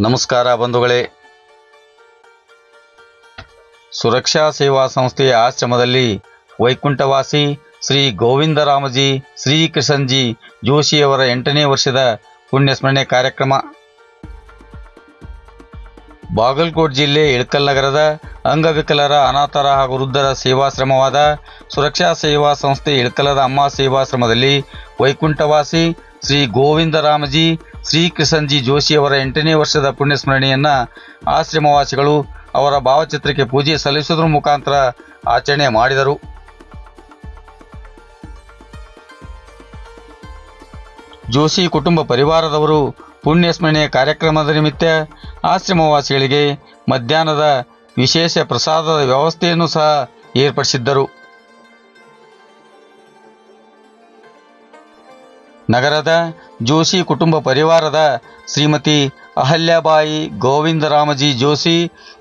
ನಮಸ್ಕಾರ ಬಂಧುಗಳೇ. ಸುರಕ್ಷಾ ಸೇವಾ ಸಂಸ್ಥೆಯ ಆಶ್ರಮದಲ್ಲಿ ವೈಕುಂಠವಾಸಿ ಶ್ರೀ ಗೋವಿಂದರಾಮಜಿ, ಶ್ರೀ ಕೃಷ್ಣಜಿ ಜೋಶಿಯವರ ಎಂಟನೇ ವರ್ಷದ ಪುಣ್ಯಸ್ಮರಣೆ ಕಾರ್ಯಕ್ರಮ. ಬಾಗಲಕೋಟ್ ಜಿಲ್ಲೆ ಇಳಕಲ್ ನಗರದ ಅಂಗವಿಕಲರ ಅನಾಥರ ಹಾಗೂ ವೃದ್ಧರ ಸೇವಾಶ್ರಮವಾದ ಸುರಕ್ಷಾ ಸೇವಾ ಸಂಸ್ಥೆ ಇಳಕಲದ ಅಮ್ಮ ಸೇವಾಶ್ರಮದಲ್ಲಿ ವೈಕುಂಠವಾಸಿ ಶ್ರೀ ಗೋವಿಂದರಾಮಜಿ ಶ್ರೀ ಕೃಷ್ಣಜಿ ಜೋಶಿಯವರ ಎಂಟನೇ ವರ್ಷದ ಪುಣ್ಯಸ್ಮರಣೆಯನ್ನು ಆಶ್ರಮವಾಸಿಗಳು ಅವರ ಭಾವಚಿತ್ರಕ್ಕೆ ಪೂಜೆ ಸಲ್ಲಿಸುವುದರ ಮುಖಾಂತರ ಆಚರಣೆ ಮಾಡಿದರು. ಜೋಶಿ ಕುಟುಂಬ ಪರಿವಾರದವರು ಪುಣ್ಯಸ್ಮರಣೆಯ ಕಾರ್ಯಕ್ರಮದ ನಿಮಿತ್ತ ಆಶ್ರಮವಾಸಿಗಳಿಗೆ ಮಧ್ಯಾಹ್ನದ ವಿಶೇಷ ಪ್ರಸಾದದ ವ್ಯವಸ್ಥೆಯನ್ನು ಸಹ ಏರ್ಪಡಿಸಿದ್ದರು. ನಗರದ ಜೋಶಿ ಕುಟುಂಬ ಪರಿವಾರದ ಶ್ರೀಮತಿ ಅಹಲ್ಯಾಬಾಯಿ ಗೋವಿಂದರಾಮಜಿ ಜೋಶಿ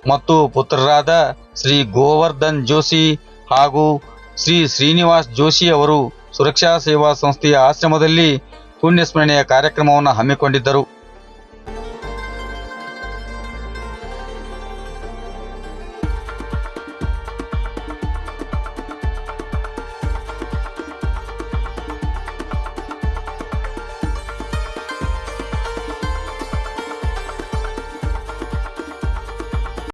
ಮತ್ತು ಪುತ್ರರಾದ ಶ್ರೀ ಗೋವರ್ಧನ್ ಜೋಶಿ ಹಾಗೂ ಶ್ರೀ ಶ್ರೀನಿವಾಸ್ ಜೋಶಿ ಅವರು ಸುರಕ್ಷಾ ಸೇವಾ ಸಂಸ್ಥೆಯ ಆಶ್ರಮದಲ್ಲಿ ಪುಣ್ಯಸ್ಮರಣೆಯ ಕಾರ್ಯಕ್ರಮವನ್ನು ಹಮ್ಮಿಕೊಂಡಿದ್ದರು.